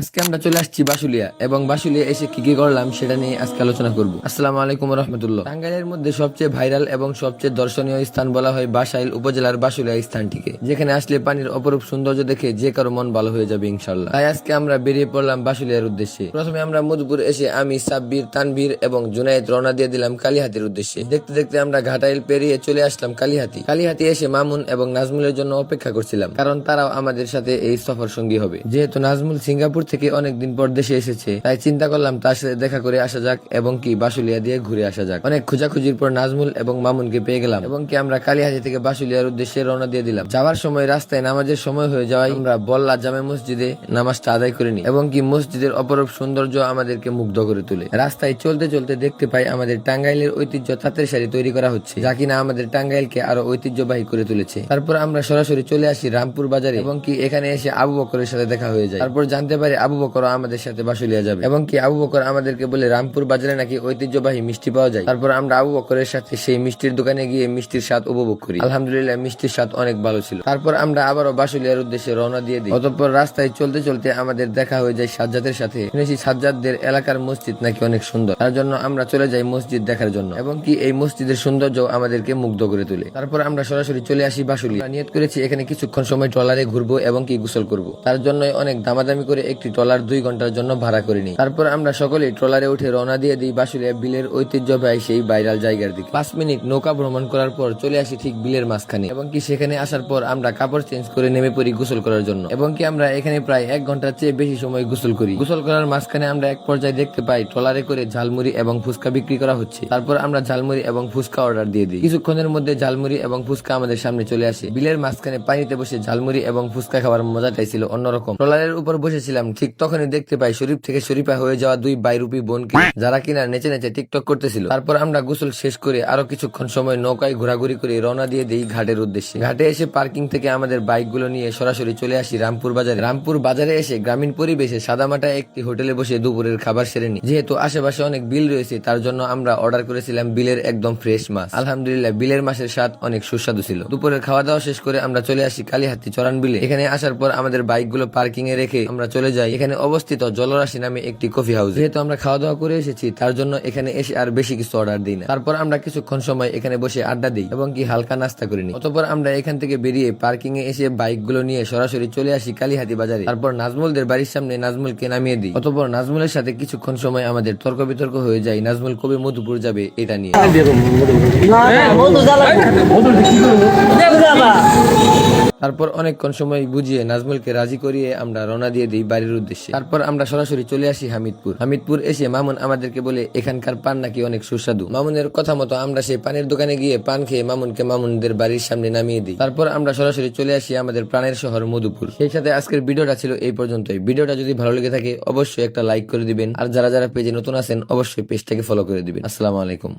আজকে আমরা চলে আসছি বাসুলিয়া, এবং বাসুলিয়া এসে কি কি করলাম সেটা নিয়ে আজকে আলোচনা করব। আসসালামু আলাইকুম রহমতুল্লাহ। টাঙ্গাইলের মধ্যে সবচেয়ে ভাইরাল এবং সবচেয়ে দর্শনীয় স্থান বলা হয় বাসাইল উপজেলার বাসুলিয়া স্থানটিকে। যেখানে আসলে পানির অপরূপ সৌন্দর্য দেখে যে কারও মন ভালো হয়ে যাবে ইনশাল্লাহ তাই আজকে আমরা বেরিয়ে পড়লাম বাসুলিয়ার উদ্দেশ্যে। প্রথমে আমরা মধুপুর এসে আমি সাব্বির, তানভীর এবং জুনায়েদ রওনা দিয়ে দিলাম কালীহাতির উদ্দেশ্যে। দেখতে দেখতে আমরা ঘাটাইল পেরিয়ে চলে আসলাম কালীহাতি। কালীহাতি এসে মামুন এবং নাজমুলের জন্য অপেক্ষা করছিলাম, কারণ তারাও আমাদের সাথে এই সফর সঙ্গী হবে। যেহেতু নাজমুল সিঙ্গাপুর থেকে অনেকদিন পর দেশে এসেছে। তাই চিন্তা করলাম তার সাথে দেখা করে আসা যাক এবং কি বাসুলিয়া দিয়ে ঘুরে আসা যাক। অনেক খোঁজাখুঁজির পর নাজমুল এবং মামুনকে পেয়ে গেলাম এবং কি আমরা কালীহাতি থেকে বাসুলিয়ার উদ্দেশ্যে রওনা দিয়ে দিলাম। যাওয়ার সময় রাস্তায় নামাজের সময় হয়ে যাওয়ায় আমরা বল্লা জামে মসজিদে নামাজটা আদায় করে এবং কি মসজিদের অপরূপ সৌন্দর্য আমাদেরকে মুগ্ধ করে তোলে। রাস্তায় চলতে চলতে দেখতে পাই আমাদের টাঙ্গাইলের ঐতিহ্য তাঁতের শাড়ি তৈরি করা হচ্ছে, যা কিনা আমাদের টাঙ্গাইলকে আরও ঐতিহ্যবাহী করে তুলেছে। তারপর আমরা সরাসরি চলে আসি রামপুর বাজারে এবং কি এখানে এসে আবু বকরের সাথে দেখা হয়ে যায়। তারপর জানতে পারি আবু বকর আমাদের সাথে বাসুলিয়া যাবে। এবং কি আবু বকর আমাদেরকে বলে, রামপুর বাজারে নাকি ঐতিহ্যবাহী মিষ্টি পাওয়া যায়? তারপর আমরা আবু বকরের সাথে সেই মিষ্টির দোকানে গিয়ে মিষ্টির স্বাদ উপভোগ করি। আলহামদুলিল্লাহ, মিষ্টির স্বাদ অনেক ভালো ছিল। তারপর আমরা আবারও বাসুলিয়ার উদ্দেশ্যে রওনা দিয়ে দিই। অতঃপর রাস্তায় চলতে চলতে আমাদের দেখা হয়ে যায় সাজ্জাদের সাথে। শুনেছি সাজ্জাদদের এলাকার মসজিদ নাকি অনেক সুন্দর। তার জন্য আমরা চলে যাই মসজিদ দেখার জন্য। এবং কি এই মসজিদের সৌন্দর্য আমাদেরকে মুগ্ধ করে তোলে। তারপর আমরা সরাসরি চলে আসি বাসুলি। আমরা নিয়ত করেছি এখানে কিছুক্ষণ সময় ট্রলারে ঘুরবো এবং কি গোসল করব। তার জন্য অনেক দামাদামি করে একটি ট্রলার দুই ঘণ্টার জন্য ভাড়া করে নিই তারপর আমরা সকলেই ট্রলারে উঠে রওনা দিয়ে দিই বাসুলিয়া বিলের ঐতিহ্যবাহী সেই ভাইরাল জায়গার দিকে। পাঁচ মিনিট নৌকা ভ্রমণ করার পর চলে আসি ঠিক বিলের মাঝখানে। এবং কি সেখানে আসার পর আমরা কাপড় চেঞ্জ করে নেমে পড়ি গোসল করার জন্য। এবং কি আমরা এখানে প্রায় এক ঘণ্টার চেয়ে বেশি সময় গোসল করি। গোসল করার মাঝখানে আমরা এক পর্যায়ে দেখতে পাই ট্রলারে করে ঝালমুড়ি এবং ফুচকা বিক্রি করা হচ্ছে। তারপর আমরা ঝালমুড়ি এবং ফুচকা অর্ডার দিয়ে দিই। কিছুক্ষণের মধ্যে ঝালমুড়ি এবং ফুচকা আমাদের সামনে চলে আসে। বিলের মাঝখানে পানিতে বসে ঝালমুড়ি এবং ফুচকা খাওয়ার মজাটাই ছিল অন্যরকম। ট্রলারের উপর বসেছিলাম ঠিক তখনই দেখতে পাই শরীফ থেকে শরীফা হয়ে যাওয়া দুই বাইরুপি বোনকে যারা কিনা নেচে নেচে টিকটক করতেছিল। তারপর আমরা গোসল শেষ করে আরও কিছুক্ষণ সময় নৌকায় ঘোরাঘুরি করে রওনা দিয়ে দিই ঘাটের উদ্দেশ্যে। ঘাটে এসে পার্কিং থেকে আমাদের বাইকগুলো নিয়ে সরাসরি চলে আসি রামপুর বাজারে। রামপুর বাজারে এসে গ্রামীণ পরিবেশে সাদামাটা একটি হোটেলে বসে দুপুরের খাবার সেরে নিই। যেহেতু আশেপাশে অনেক বিল রয়েছে, তার জন্য আমরা অর্ডার করেছিলাম বিলের একদম ফ্রেশ মাছ। আলহামদুলিল্লাহ, বিলের মাছের স্বাদ অনেক সুস্বাদু ছিল। দুপুরের খাওয়া দাওয়া শেষ করে আমরা চলে আসি কালীহাতি চরান বিলে। এখানে আসার পর আমাদের বাইকগুলো পার্কিং এ রেখে আমরা চলে যাই এখানে অবস্থিত জলরাশি নামে একটি কফি হাউস যেহেতু আমরা খাওয়া দাওয়া করে এসেছি তার জন্য এখানে এসে আর বেশি কিছু অর্ডার দিই না। তারপর আমরা কিছুক্ষণ সময় এখানে বসে আড্ডা দিই এবং কি হালকা নাস্তা করে নিই অতপর আমরা এখান থেকে বেরিয়ে পার্কিং এ এসে বাইকগুলো নিয়ে সরাসরি চলে আসি কালীহাতি বাজারে। তারপর নাজমুলদের বাড়ির সামনে নাজমুলকে নামিয়ে দিই। অতপর নাজমুলের সাথে কিছুক্ষণ সময় আমাদের তর্ক বিতর্ক হয়ে যায় নাজমুল কবে মধুপুর যাবে এটা নিয়ে। তারপর অনেকক্ষণ সময় বুঝিয়ে নাজমুলকে রাজি করিয়ে আমরা রওনা দিয়ে দিই বাড়ির উদ্দেশ্যে। তারপর আমরা সরাসরি চলে আসি হামিদপুর। হামিদপুর এসে মামুন আমাদেরকে বলে, এখানকার পান নাকি অনেক সুস্বাদু? মামুনের কথা মতো আমরা সেই পানের দোকানে গিয়ে পান খেয়ে মামুনকে মামুনদের বাড়ির সামনে নামিয়ে দিই। তারপর আমরা সরাসরি চলে আসি আমাদের প্রাণের শহর মধুপুর। সেই সাথে আজকের ভিডিওটা ছিল এই পর্যন্তই। ভিডিওটা যদি ভালো লেগে থাকে, অবশ্যই একটা লাইক করে দিবেন। আর যারা যারা পেজে নতুন আছেন, অবশ্যই পেজটাকে ফলো করে দিবেন। আসসালামু আলাইকুম।